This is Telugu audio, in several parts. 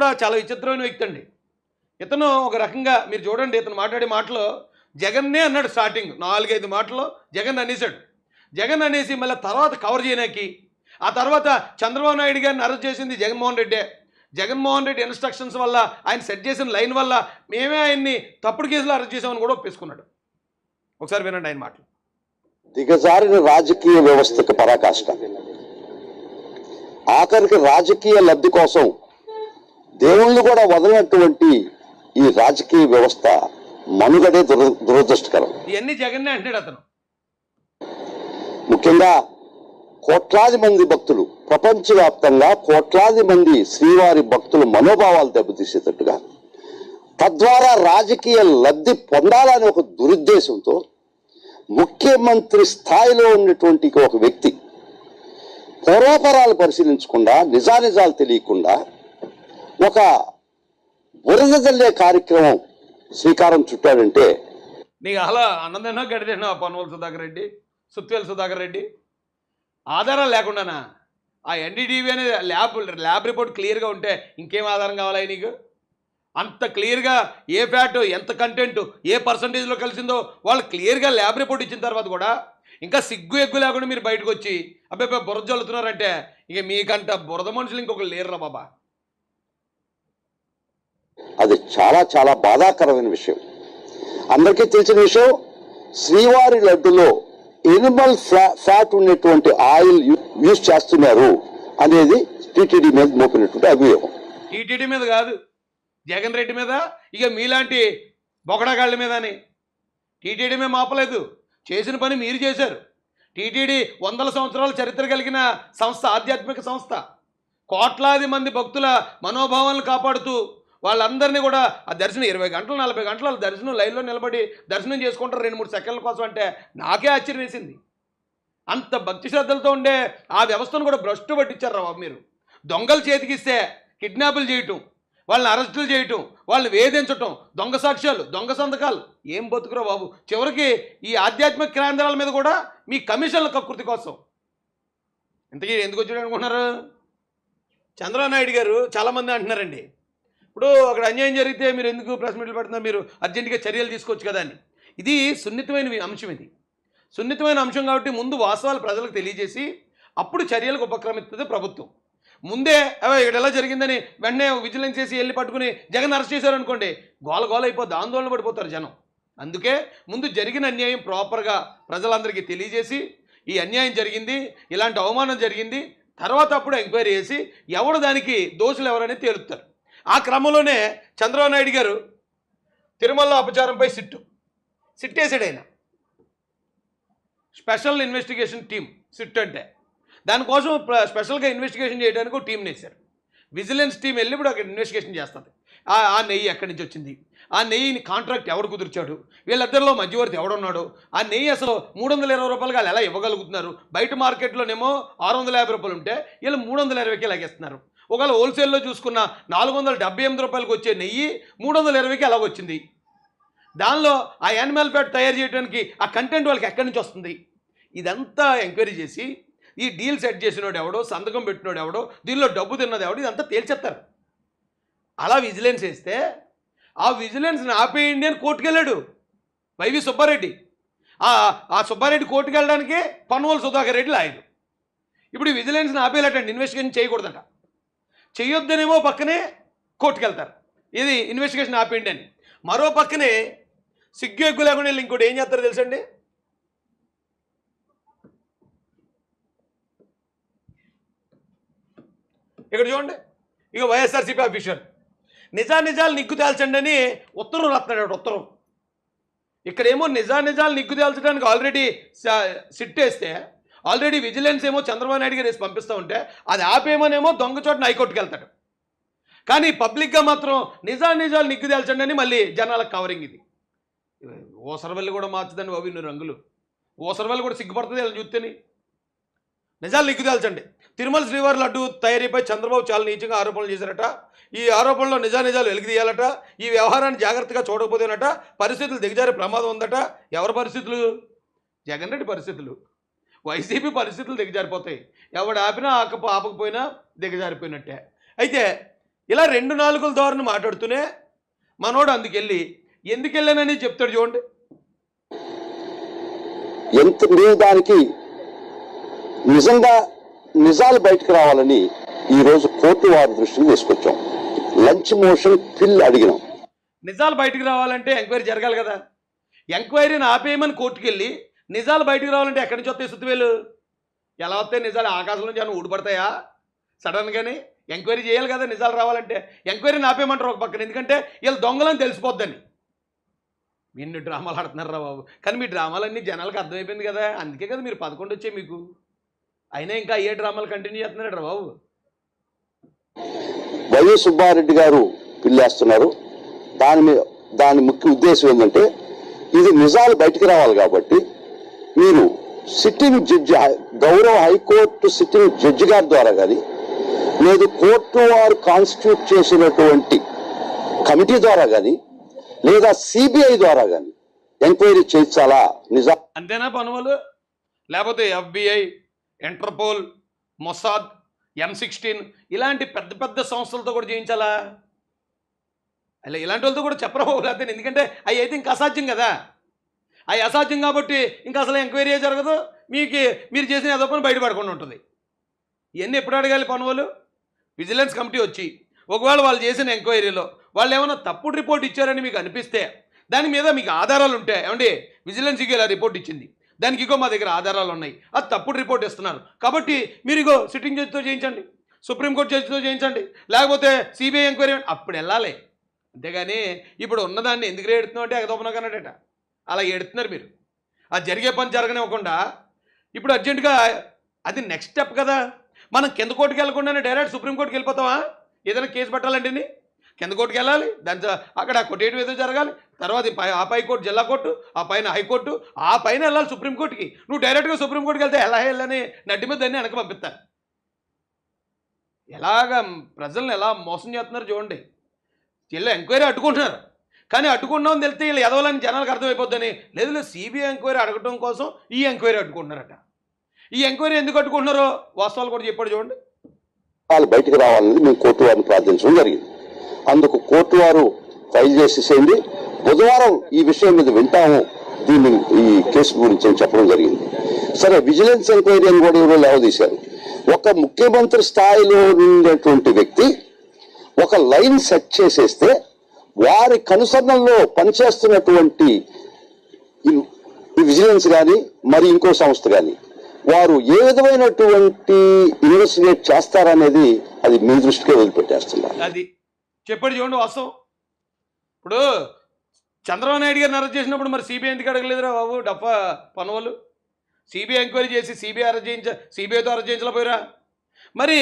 కూడా చాలా విచిత్రమైన వ్యక్తి అండి. ఇతను ఒక రకంగా మీరు చూడండి ఇతను మాట్లాడే మాటలో జగన్నే అన్నాడు స్టార్టింగ్ నాలుగైదు మాటల్లో జగన్ అనేసాడు జగన్ అనేసి మళ్ళీ తర్వాత కవర్ చేయడానికి ఆ తర్వాత చంద్రబాబు నాయుడు గారిని అరెస్ట్ చేసింది జగన్మోహన్ రెడ్డే. జగన్మోహన్ రెడ్డి ఇన్స్ట్రక్షన్స్ వల్ల ఆయన సెట్ చేసిన లైన్ వల్ల మేమే ఆయన్ని తప్పుడు కేసులో అరెస్ట్ చేసామని కూడా ఒప్పేసుకున్నాడు. ఒకసారి వినండి ఆయన మాటలు. దిగజారిన రాజకీయ వ్యవస్థకు పరాకాష్ట. ఆఖరికి రాజకీయ లబ్ధి కోసం దేవుళ్ళు కూడా వదలనటువంటి ఈ రాజకీయ వ్యవస్థ మనుగడే దుర దురదృష్టకరం. ఇవన్నీ జగన్నే అంటాడు అతను. ముఖ్యంగా కోట్లాది మంది భక్తులు ప్రపంచవ్యాప్తంగా కోట్లాది మంది శ్రీవారి భక్తుల మనోభావాలు దెబ్బతీసేటట్టుగా. తద్వారా రాజకీయ లబ్ధి పొందాలని ఒక దురుద్దేశంతో ముఖ్యమంత్రి స్థాయిలో ఉన్నటువంటి ఒక వ్యక్తి పూర్వాపరాలు పరిశీలించకుండా నిజానిజాలు తెలియకుండా ఒక బురద జల్లే కార్యక్రమం శ్రీకారం చుట్టాడంటే నీకు అలా అన్నదన్నా గడిదేనా పన్వల్ సుధాకర్ రెడ్డి సుత్వేల్ సుధాకర్ రెడ్డి? ఆధారాలు లేకుండానా? ఆ ఎన్డీటీవీ అనేది ల్యాబ్ ల్యాబ్ రిపోర్ట్ క్లియర్గా ఉంటే ఇంకేం ఆధారం కావాలి నీకు? అంత క్లియర్గా ఏ ఫ్యాట్ ఎంత కంటెంట్ ఏ పర్సంటేజ్లో కలిసిందో వాళ్ళు క్లియర్గా ల్యాబ్ రిపోర్ట్ ఇచ్చిన తర్వాత కూడా ఇంకా సిగ్గు ఎగ్గు లేకుండా మీరు బయటకు వచ్చి అబ్బాయి బురద చల్లుతున్నారంటే ఇక మీకంట బురద మనుషులు ఇంకొకరు లేరురా బాబా. అది చాలా చాలా బాధాకరమైన విషయం. అందరికీ తెలిసిన విషయం శ్రీవారి లడ్డులో ఎనిమల్ ఫ్యాట్ ఉన్నటువంటి ఆయిల్ యూజ్ చేస్తున్నారు అనేది టీటీడీ మీద మోపినటువంటి అభియోగం. టీటీడీ మీద కాదు జగన్ రెడ్డి మీద ఇక మీలాంటి బొగడగాళ్ళ మీద అని టీటీడీ మేము ఆపలేదు చేసిన పని మీరు చేశారు. టీటీడీ వందల సంవత్సరాల చరిత్ర కలిగిన సంస్థ ఆధ్యాత్మిక సంస్థ. కోట్లాది మంది భక్తుల మనోభావాలను కాపాడుతూ వాళ్ళందరినీ కూడా ఆ దర్శనం ఇరవై గంటలు నలభై గంటలు దర్శనం లైన్లో నిలబడి దర్శనం చేసుకుంటారు రెండు మూడు సెకండ్ల కోసం అంటే నాకే ఆశ్చర్యం వేసింది. అంత భక్తి శ్రద్ధలతో ఉండే ఆ వ్యవస్థను కూడా భ్రష్టు పట్టించారు రా బాబు మీరు. దొంగలు చేతికిస్తే కిడ్నాపులు చేయటం వాళ్ళని అరెస్టులు చేయటం వాళ్ళని వేధించటం దొంగ సాక్ష్యాలు దొంగ సంతకాలు. ఏం బతుకురా బాబు? చివరికి ఈ ఆధ్యాత్మిక కేంద్రాల మీద కూడా మీ కమిషన్ల కకృతి కోసం. ఇంతకీ ఎందుకు వచ్చాడు అనుకుంటున్నారు? చంద్రబాబు నాయుడు గారు చాలామంది అంటున్నారండి. ఇప్పుడు అక్కడ అన్యాయం జరిగితే మీరు ఎందుకు ప్రెస్ మీట్లు పెడుతున్నారు? మీరు అర్జెంటుగా చర్యలు తీసుకోవచ్చు కదా అని. ఇది సున్నితమైన అంశం ఇది. సున్నితమైన అంశం కాబట్టి ముందు వాస్తవాలు ప్రజలకు తెలియజేసి అప్పుడు చర్యలకు ఉపక్రమిస్తుంది ప్రభుత్వం. ముందే అవే ఇక్కడ ఎలా జరిగిందని వెంటనే విజిలెన్స్ చేసి వెళ్ళి పట్టుకుని జగన్ అరెస్ట్ చేశారనుకోండి గోల గోల అయిపోద్ది ఆందోళన పడిపోతారు జనం. అందుకే ముందు జరిగిన అన్యాయం ప్రాపర్గా ప్రజలందరికీ తెలియజేసి ఈ అన్యాయం జరిగింది ఇలాంటి అవమానం జరిగింది తర్వాత అప్పుడు ఎంక్వైరీ చేసి ఎవడు దానికి దోషులు ఎవరనేది తేలుస్తారు ఆ క్రమంలోనే చంద్రబాబు నాయుడు గారు తిరుమల అపచారంపై సిట్టు. సిట్టేసాడు ఆయన. స్పెషల్ ఇన్వెస్టిగేషన్ టీం సిట్ అంటే. దానికోసం స్పెషల్గా ఇన్వెస్టిగేషన్ చేయడానికి ఒక టీంని వేశారు విజిలెన్స్ టీం వెళ్ళి ఇప్పుడు అక్కడ ఇన్వెస్టిగేషన్ చేస్తుంది. ఆ నెయ్యి ఎక్కడి నుంచి వచ్చింది? ఆ నెయ్యిని కాంట్రాక్ట్ ఎవడు కుదిర్చాడు? వీళ్ళిద్దరిలో మధ్యవర్తి ఎవడున్నాడు? ఆ నెయ్యి అసలు మూడు వందల ఇరవై రూపాయలు వాళ్ళు ఎలా ఇవ్వగలుగుతున్నారు? బయట మార్కెట్లోనేమో ఆరు వందల యాభై రూపాయలు ఉంటే వీళ్ళు మూడు వందల ఇరవైకి లాగేస్తున్నారు. ఒకవేళ హోల్సేల్లో చూసుకున్న నాలుగు వందల డెబ్బై ఎనిమిది రూపాయలకు వచ్చే నెయ్యి మూడు వందల ఇరవైకి ఎలా వచ్చింది. దానిలో ఆ యానిమల్ ఫ్యాట్ తయారు చేయడానికి ఆ కంటెంట్ వాళ్ళకి ఎక్కడి నుంచి వస్తుంది? ఇదంతా ఎంక్వైరీ చేసి ఈ డీల్ సెట్ చేసినోడు ఎవడో సంతకం పెట్టినోడు ఎవడో దీనిలో డబ్బు తిన్నది ఎవడో ఇదంతా తేల్చేస్తారు. అలా విజిలెన్స్ వేస్తే ఆ విజిలెన్స్ని ఆపేయండి అని కోర్టుకు వెళ్ళాడు. Y V Subba Reddy. ఆ సుబ్బారెడ్డి కోర్టుకు వెళ్ళడానికి పన్నువల్ సుధాకర్ రెడ్డి లాయరు ఇప్పుడు ఈ విజిలెన్స్ని ఆపేయాలటండి ఇన్వెస్టిగేషన్ చేయకూడదంట. చేయొద్దనేమో పక్కనే కోర్టుకు వెళ్తారు ఇది ఇన్వెస్టిగేషన్ ఆపేయండి అని మరో పక్కనే సిగ్గు ఎగ్గు లేకుండా ఇంకోటి ఏం చేస్తారో తెలుసండి? ఇక్కడ చూడండి. ఇక వైఎస్ఆర్సీపీ ఆఫీషియల్ నిజా నిజాలు నిగ్గు తేల్చండి అని ఉత్తరం రాస్తున్నాడు ఉత్తరం. ఇక్కడేమో నిజానిజాలు నిగ్గు తేల్చడానికి ఆల్రెడీ సిట్ వేస్తే ఆల్రెడీ విజిలెన్స్ ఏమో చంద్రబాబు నాయుడు గారు వేసి పంపిస్తూ ఉంటే అది ఆపేమోనేమో దొంగ చోటన హైకోర్టుకి వెళ్తాడు. కానీ పబ్లిక్గా మాత్రం నిజా నిజాలు నిగ్గు తేల్చండి అని మళ్ళీ జనాలకు కవరింగ్ ఇది. ఓసరవల్లి కూడా మార్చదండి బాబు ఇన్ని రంగులు. ఓసరవల్లి కూడా సిగ్గుపడుతుంది ఇలా చూస్తేని. నిజాలు నిగ్గు తేల్చండి. తిరుమల శ్రీవారి లడ్డు తయారీపై చంద్రబాబు చాలా నీచంగా ఆరోపణలు చేశారట. ఈ ఆరోపణలో నిజానిజాలు వెలిగిదీయాలట ఈ వ్యవహారాన్ని జాగ్రత్తగా చూడకపోతేనట. పరిస్థితులు దిగజారే ప్రమాదం ఉందట. ఎవరి పరిస్థితులు? జగన్ రెడ్డి పరిస్థితులు. వైసీపీ పరిస్థితులు దిగజారిపోతాయి. ఎవడు ఆపినా ఆక ఆపకపోయినా దిగజారిపోయినట్టే. అయితే ఇలా రెండు నాలుగుల ధోరణి మాట్లాడుతూనే మనోడు అందుకెళ్ళి ఎందుకు వెళ్ళానని చెప్తాడు చూడండి. ఎంత మేము దానికి నిజంగా నిజాలు బయటకు రావాలని ఈ రోజు కోర్టు వారి దృష్టికి తీసుకొచ్చాం. లంచ్ మోషన్ పిల్ అడిగినాం. నిజాలు బయటికి రావాలంటే ఎంక్వైరీ జరగాలి కదా. ఎంక్వైరీని ఆపేయమని కోర్టుకు వెళ్ళి నిజాలు బయటికి రావాలంటే ఎక్కడి నుంచి వస్తాయి సుత్తివేలు? ఎలా వస్తాయి నిజాలు? ఆకాశం నుంచి అని ఊడిపడతాయా? సడన్గానే ఎంక్వైరీ చేయాలి కదా నిజాలు రావాలంటే. ఎంక్వైరీ నాపేయమంటారు ఒక పక్కన. ఎందుకంటే వీళ్ళు దొంగలని తెలిసిపోద్దని. ఎన్ని డ్రామాలు ఆడుతున్నారా బాబు? కానీ మీ డ్రామాలన్నీ జనాలకు అర్థమైపోయింది కదా. అందుకే కదా మీరు పదకొండు వచ్చే మీకు. అయినా ఇంకా ఏ డ్రామాలు కంటిన్యూ చేస్తున్నాడు బాబు. వైఎస్ సుబ్బారెడ్డి గారు పిల్లేస్తున్నారు. దాని మీద దాని ముఖ్య ఉద్దేశం ఏంటంటే ఇది నిజాలు బయటికి రావాలి కాబట్టి మీరు సిట్టింగ్ జడ్జి గౌరవ హైకోర్టు సిట్టింగ్ జడ్జి గారి ద్వారా కానీ లేదు కోర్టు వారు కాన్స్టిట్యూట్ చేసినటువంటి కమిటీ ద్వారా కానీ లేదా సిబిఐ ద్వారా కానీ ఎంక్వైరీ చేయించాలా? నిజా అంతేనా పనులు లేకపోతే FBI Interpol Mossad M sixteen ఇలాంటి పెద్ద పెద్ద సంస్థలతో కూడా చేయించాలా? అలా ఇలాంటి వాళ్ళతో కూడా చెప్పరా లేకపోతే ఎందుకంటే అవి అయితే ఇంకా అసాధ్యం కదా. అవి అసాధ్యం కాబట్టి ఇంకా అసలు ఎంక్వైరీ జరగదు. మీకు మీరు చేసిన ఏదో పని బయటపడకుండా ఉంటుంది. ఇవన్నీ ఎప్పుడు అడగాలి పనులు? విజిలెన్స్ కమిటీ వచ్చి ఒకవేళ వాళ్ళు చేసిన ఎంక్వైరీలో వాళ్ళు ఏమైనా తప్పుడు రిపోర్ట్ ఇచ్చారని మీకు అనిపిస్తే దాని మీద మీకు ఆధారాలు ఉంటాయి. ఏమండి? విజిలెన్స్కి ఇలా రిపోర్ట్ ఇచ్చింది. దానికి ఇగో మా దగ్గర ఆధారాలు ఉన్నాయి. అది తప్పుడు రిపోర్ట్ ఇస్తున్నారు కాబట్టి మీరు ఇగో సిట్టింగ్ జడ్జితో చేయించండి. సుప్రీంకోర్టు జడ్జితో చేయించండి. లేకపోతే సిబిఐ ఎంక్వైరీ అప్పుడు వెళ్ళాలి. అంతేగాని ఇప్పుడు ఉన్నదాన్ని ఎందుకు రేడుతున్నావు అంటే ఎగదోపనకన్నాడట అలా ఎడుతున్నారు మీరు. అది జరిగే పని జరగనివ్వకుండా ఇప్పుడు అర్జెంటుగా అది నెక్స్ట్ స్టెప్ కదా. మనం కింద కోర్టుకి వెళ్ళకుండానే డైరెక్ట్ సుప్రీంకోర్టుకి వెళ్ళిపోతావా ఏదైనా కేసు పెట్టాలండి కింద కోర్టుకి వెళ్ళాలి దాని అక్కడ కొట్టేటివి ఏదో జరగాలి తర్వాత పై- ఆ పై కోర్టు జిల్లా కోర్టు ఆ పైన హైకోర్టు ఆ పైన వెళ్ళాలి సుప్రీంకోర్టుకి నువ్వు డైరెక్ట్గా సుప్రీంకోర్టుకి వెళ్తే ఎలా వెళ్ళని నడ్డి మీద దాన్ని వెనక పంపిస్తారు ఎలాగ ప్రజల్ని ఎలా మోసం చేస్తున్నారు చూడండి. జిల్లా ఎంక్వైరీ అడ్డుకుంటున్నారు. కానీ అడ్డుకున్నామని తెలిస్తే వీళ్ళు ఎదవాలని జనాలకు అర్థమైపోద్దని. లేదు లేదు సిబిఐ ఎంక్వైరీ అడగటం కోసం ఈ ఎంక్వైరీ అడ్డుకుంటున్నారట. ఈ ఎంక్వైరీ ఎందుకు అడ్డుకుంటున్నారో వాస్తవాలు కూడా చెప్పాడు చూడండి. వాళ్ళు బయటకు రావాలని మేము కోర్టు వారిని ప్రార్థించడం జరిగింది. అందుకు కోర్టు వారు ఫైల్ చేసేసేయండి బుధవారం ఈ విషయం మీద వింటాము. దీన్ని ఈ కేసు గురించి అని చెప్పడం జరిగింది. సరే విజిలెన్స్ ఎంక్వైరీ అని కూడా ఎవరో లేవదీశారు. ఒక ముఖ్యమంత్రి స్థాయిలో ఉండేటువంటి వ్యక్తి ఒక లైన్ సెట్ చేసేస్తే వారి కనుసరణలో పనిచేస్తున్నటువంటి ఈ- విజిలెన్స్ కానీ మరి ఇంకో సంస్థ కానీ వారు ఏ విధమైనటువంటి ఇన్వెస్టిగేట్ చేస్తారనేది అది మీ దృష్టికే వదిలిపెట్టేస్తున్నారు. అది చెప్పాడు చూడండి వాస్తవం. ఇప్పుడు చంద్రబాబు నాయుడు గారిని అరెస్ట్ చేసినప్పుడు మరి సిబిఐ ఎందుకు అడగలేదురా బాబు? డబ్బా పనులు సిబిఐ ఎంక్వైరీ చేసి సిబిఐ అరెస్ట్ చేయించ సిబిఐతో అరెస్ట్ చేయించలేకపోయారా. మరి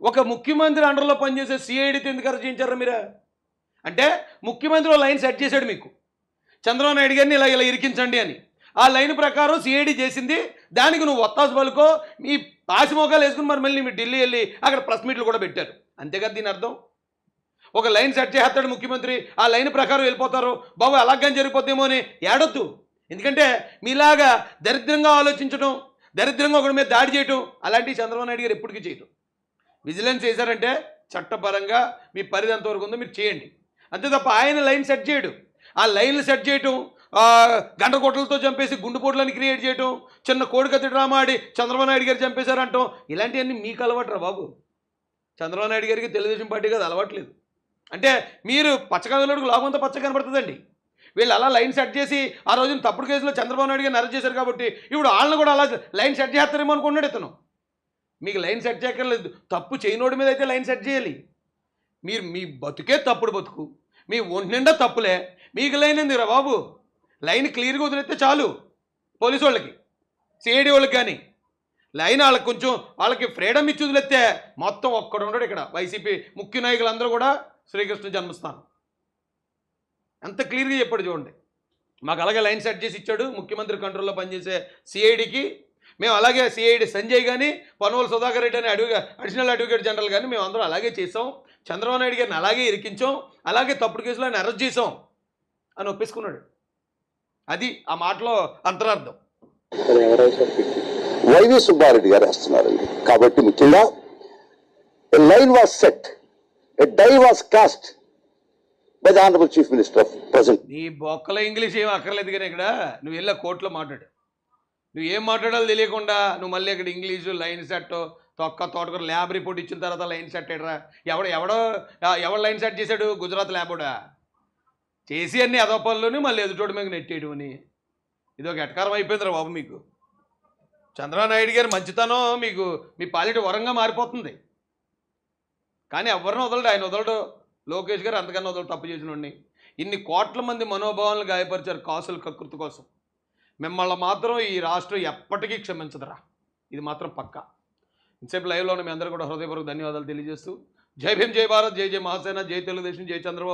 ఒక ముఖ్యమంత్రి అండర్లో పనిచేసే సిఐడితో ఎందుకు అరెస్ట్ చేయించారా మీరా? అంటే ముఖ్యమంత్రి ఓ లైన్ సెట్ చేశాడు మీకు. చంద్రబాబు నాయుడు గారిని ఇలా ఇలా ఇరికించండి అని. ఆ లైన్ ప్రకారం సిఐడి చేసింది. దానికి నువ్వు ఒత్తాసు పలుకో. మీ పాసిమోకాలు వేసుకుని మరి మళ్ళీ మీరు ఢిల్లీ వెళ్ళి అక్కడ ప్రెస్ మీట్లు కూడా పెట్టారు. అంతే కదా దీని అర్థం? ఒక లైన్ సెట్ చేస్తాడు ముఖ్యమంత్రి. ఆ లైన్ ప్రకారం వెళ్ళిపోతారు. బాబు అలాగని జరిగిపోద్దేమో అని ఏడొద్దు. ఎందుకంటే మీలాగా దరిద్రంగా ఆలోచించడం దరిద్రంగా ఒకటి మీద దాడి చేయటం అలాంటివి చంద్రబాబు నాయుడు గారు ఎప్పటికీ చేయటం విజిలెన్స్ చేశారంటే చట్టపరంగా మీ పరిధి ఎంతవరకు ఉందో మీరు చేయండి. అంతే తప్ప ఆయన లైన్ సెట్ చేయడు. ఆ లైన్లు సెట్ చేయటం ఆ, చంపేసి గుండుపోట్లని క్రియేట్ చేయటం చిన్న కోడికత్తి డ్రామా ఆడి చంద్రబాబు నాయుడు గారు చంపేశారంటాం ఇలాంటివన్నీ మీకు అలవాటురా బాబు. చంద్రబాబు నాయుడు గారికి తెలుగుదేశం పార్టీ కాదు అలవాట్లేదు. అంటే మీరు పచ్చకగలుడికి లోకంతో పచ్చ కనబడుతుందండి వీళ్ళు అలా లైన్ సెట్ చేసి ఆ రోజున తప్పుడు కేసులో చంద్రబాబు నాయుడు గారిని అరెస్ట్ చేశారు కాబట్టి ఇప్పుడు వాళ్ళని కూడా అలా లైన్ సెట్ చేస్తారేమో అనుకున్నాడు ఇతను. మీకు లైన్ సెట్ చేయక్కర్లేదు. తప్పు చేయనోడి మీద అయితే లైన్ సెట్ చేయాలి. మీరు మీ బతుకే తప్పుడు బతుకు. మీ ఒంటి నిండా తప్పులే. మీకు లైన్ ఎందుకురా బాబు. లైన్ క్లియర్గా వదిలేస్తే చాలు. పోలీసు వాళ్ళకి సిఐడి వాళ్ళకి కానీ లైన్ వాళ్ళకి కొంచెం వాళ్ళకి ఫ్రీడమ్ ఇచ్చి వదిలేస్తే మొత్తం ఒక్కడు ఉండడు ఇక్కడ. వైసీపీ ముఖ్య నాయకులందరూ కూడా శ్రీకృష్ణ జన్మస్థానం ఎంత క్లియర్గా చెప్పాడు చూడండి. మాకు అలాగే లైన్ సెట్ చేసి ఇచ్చాడు. ముఖ్యమంత్రి కంట్రోల్లో పనిచేసే సిఐడికి. మేము అలాగే సిఐడి సంజయ్ కానీ పనువల సుధాకర్ రెడ్డి అని అడిగి అడిషనల్ అడ్వకేట్ జనరల్ కానీ మేము అందరం అలాగే చేసాం. చంద్రబాబు నాయుడు గారిని అలాగే ఇరికించాం అలాగే తప్పుడు కేసులో ఆయన అరెస్ట్ చేసాం అని ఒప్పేసుకున్నాడు. అది ఆ మాటలో అంతరార్థం. వైవి సుబ్బారెడ్డి గారు వేస్తున్నారండి కాబట్టి ముఖ్యంగా line was set die was cast by the Honorable Chief Minister of present. నీ బొక్కల ఇంగ్లీష్ ఏం అక్కర్లేదు కానీ ఇక్కడ నువ్వు వెళ్ళా కోర్టులో మాట్లాడు. నువ్వు ఏం మాట్లాడాలో తెలియకుండా నువ్వు మళ్ళీ ఇక్కడ ఇంగ్లీషు లైన్ సెట్ తొక్క తోటకూర ల్యాబ్ రిపోర్ట్ ఇచ్చిన తర్వాత లైన్ సెట్ అయ్యరా ఎవడు ఎవడో ఎవడు లైన్ సెట్ చేశాడు? గుజరాత్ ల్యాబోడా? చేసి అన్ని అదోపల్లోని మళ్ళీ ఎదుటోడు మీకు నెట్టేయడం అని ఇది ఒక ఎటకారం అయిపోయిందిరా బాబు మీకు. చంద్రబాబు నాయుడు మంచితనం మీకు మీ పాలిటీ వరంగా మారిపోతుంది. కానీ ఎవరిని వదలడు? ఆయన వదలడు. లోకేష్ గారు అంతకన్నా వదలడు తప్పు చేసిన ఇన్ని కోట్ల మంది మనోభావాలను గాయపరిచారు కాసుల కకృతి కోసం. మిమ్మల్ని మాత్రం ఈ రాష్ట్రం ఎప్పటికీ క్షమించదురా. ఇది మాత్రం పక్కా. ఇంతసేపు లైవ్లో మీ అందరూ కూడా హృదయపూర్వక ధన్యవాదాలు తెలియజేస్తూ. జై భీమ్ జై భారత్ జై జై మహాసేన జై తెలుగుదేశం జై చంద్రబాబు.